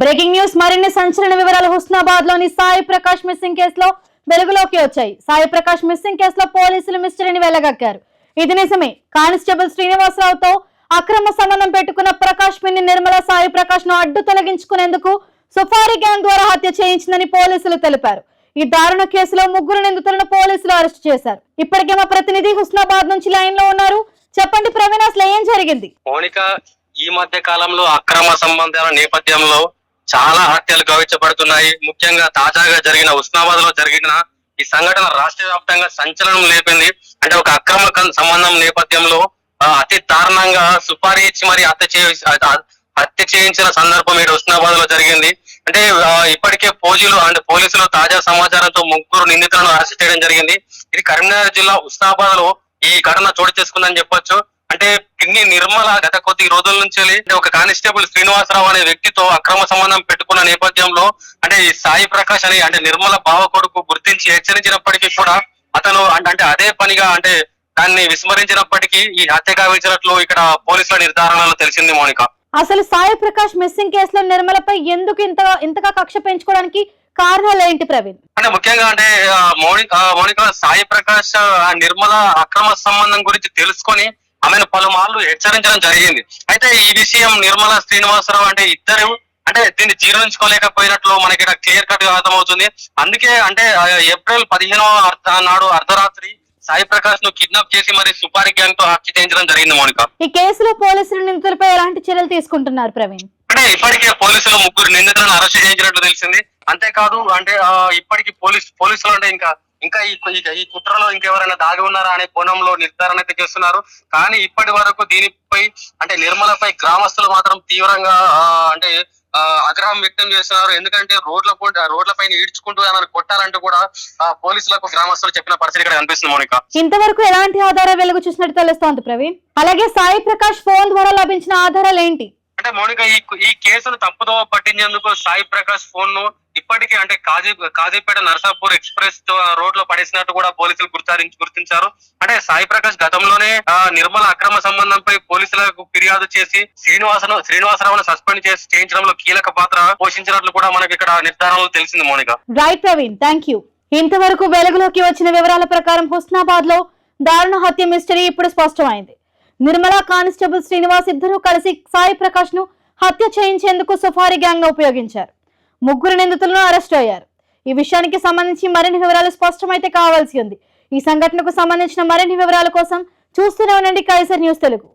Breaking news మరిన్ని సంచలన వివరాలు హుస్నాబాద్లోని సాయి ప్రకాష్ మిస్సింగ్ కేసులో వెలుగులోకి వచ్చాయి. సాయి ప్రకాష్ మిస్సింగ్ కేసులో పోలీసులు మిస్టరీని వెళ్ళగక్కారు ఇది నిజమే. కానిస్టేబుల్ శ్రీనివాసరావుతో అక్రమ సంబంధం పెట్టుకున్న ప్రకాష్ పిన్ని నిర్మల సాయి ప్రకాష్ను అడ్డు తొలగించుకునేందుకు సుఫారీ గ్యాంగ్ ద్వారా హత్య చేయించిందని పోలీసులు తెలిపారు. ఈ దారుణ కేసులో ముగ్గురు నిందితులను పోలీసులు అరెస్ట్ చేశారు. ఇప్పటికే మా ప్రతినిధి హుస్నాబాద్ నుంచి లైన్లో ఉన్నారు. చెప్పండి ప్రవీణ్ అసలు ఏం జరిగింది? మౌనిక ఈ మధ్య కాలంలో అక్రమ సంబంధాల నేపథ్యంలో చాలా హత్యలు గవించబడుతున్నాయి. ముఖ్యంగా తాజాగా జరిగిన ఉస్నాబాద్లో జరిగిన ఈ సంఘటన రాష్ట్ర వ్యాప్తంగా సంచలనం లేపింది. అంటే ఒక అక్రమ సంబంధం నేపథ్యంలో అతి దారుణంగా సుపారీ ఇచ్చి మరి హత్య చే హత్య చేయించిన సందర్భం ఇక్కడ ఉస్నాబాద్లో జరిగింది. అంటే ఇప్పటికే పోలీసులు అంటే పోలీసులు తాజా సమాచారంతో ముగ్గురు నిందితులను అరెస్ట్ చేయడం జరిగింది. ఇది కరీంనగర్ జిల్లా ఉస్నాబాద్లో ఈ ఘటన చోటు చేసుకుందని చెప్పొచ్చు. అంటే పిన్ని నిర్మల గత కొద్ది రోజుల నుంచి ఒక కానిస్టేబుల్ శ్రీనివాసరావు అనే వ్యక్తితో అక్రమ సంబంధం పెట్టుకున్న నేపథ్యంలో అంటే ఈ సాయి ప్రకాష్ అని అంటే నిర్మల బావ కొడుకు గుర్తించి హెచ్చరించినప్పటికీ కూడా అతను అంటే అదే పనిగా అంటే దాన్ని విస్మరించినప్పటికీ ఈ హత్య గావించినట్లు ఇక్కడ పోలీసుల నిర్ధారణలో తెలిసింది మౌనిక. అసలు సాయి ప్రకాష్ మిస్సింగ్ కేసులో నిర్మలపై ఎందుకు ఇంత ఇంతగా కక్ష పెంచుకోవడానికి కారణాలు ఏంటి ప్రవీణ్? అంటే ముఖ్యంగా అంటే మౌనిక మౌనిక సాయి ప్రకాష్ ఆ నిర్మల అక్రమ సంబంధం గురించి తెలుసుకొని ఆమెను పలుమార్లు హెచ్చరించడం జరిగింది. అయితే ఈ విషయం నిర్మల శ్రీనివాసరావు అంటే ఇద్దరు అంటే దీన్ని జీర్ణించుకోలేకపోయినట్లు మనకి ఇక్కడ క్లియర్ కట్గా అర్థమవుతుంది. అందుకే అంటే ఏప్రిల్ పదిహేనవ నాడు అర్ధరాత్రి సాయి ప్రకాష్ను కిడ్నాప్ చేసి మరి సుపారి గ్యాంగ్తో హత్య చేయించడం జరిగింది మౌనిక. ఈ కేసులో పోలీసులు నిందితులపై ఎలాంటి చర్యలు తీసుకుంటున్నారు ప్రవీణ్? అంటే ఇప్పటికే పోలీసులు ముగ్గురు నిందితులను అరెస్ట్ చేయించినట్లు తెలిసింది. అంతేకాదు అంటే ఇప్పటికి పోలీస్ పోలీసులు అంటే ఇంకా ఇంకా ఈ ఈ- కుట్రలో ఇంకెవరైనా దాగి ఉన్నారా అనే కోణంలో నిర్ధారణ అయితే చేస్తున్నారు. కానీ ఇప్పటి వరకు దీనిపై అంటే నిర్మలపై గ్రామస్తులు మాత్రం తీవ్రంగా అంటే ఆగ్రహం వ్యక్తం చేస్తున్నారు. ఎందుకంటే రోడ్ల రోడ్ల పైన ఈడ్చుకుంటూ ఆమెను కొట్టాలంటూ కూడా ఆ, పోలీసులకు గ్రామస్తులు చెప్పిన పరిస్థితి ఇక్కడ కనిపిస్తుంది మోనిక. ఇంతవరకు ఎలాంటి ఆధారాలు వెలుగు చూసినట్టు తెలుస్తోంది ప్రవీణ్? అలాగే సాయి ప్రకాష్ ఫోన్ ద్వారా లభించిన ఆధారాలు ఏంటి? అంటే మౌనిక ఈ ఈ కేసును తప్పుదోవ పట్టించేందుకు సాయి ప్రకాష్ ఫోన్ను ఇప్పటికీ అంటే కాజీ కాజీపేట నర్సాపూర్ ఎక్స్ప్రెస్ రోడ్లో పడేసినట్టు కూడా పోలీసులు గుర్తించి గుర్తించారు. అంటే సాయి ప్రకాష్ గతంలోనే నిర్మల అక్రమ సంబంధంపై పోలీసులకు ఫిర్యాదు చేసి శ్రీనివాసను శ్రీనివాసరావును సస్పెండ్ చేసి చేయించడంలో కీలక పాత్ర పోషించినట్లు కూడా మనకి ఇక్కడ నిర్ధారణలో తెలిసింది Mounika. Right Praveen thank you. ఇంతవరకు వెలుగులోకి వచ్చిన వివరాల ప్రకారం హుస్నాబాద్లో దారుణ హత్య మిస్టరీ ఇప్పుడు స్పష్టమైంది. నిర్మలా కానిస్టేబుల్ శ్రీనివాస్ ఇద్దరూ కలిసి సాయి ప్రకాష్ను హత్య చేయించేందుకు సుఫారీ గ్యాంగ్ను ఉపయోగించారు. ముగ్గురు నిందితులను అరెస్ట్ అయ్యారు. ఈ విషయానికి సంబంధించి మరిన్ని వివరాలు స్పష్టమైతే కావాల్సి ఉంది. ఈ సంఘటనకు సంబంధించిన మరిన్ని వివరాల కోసం చూస్తూనే ఉండండి కైసర్ న్యూస్ తెలుగు.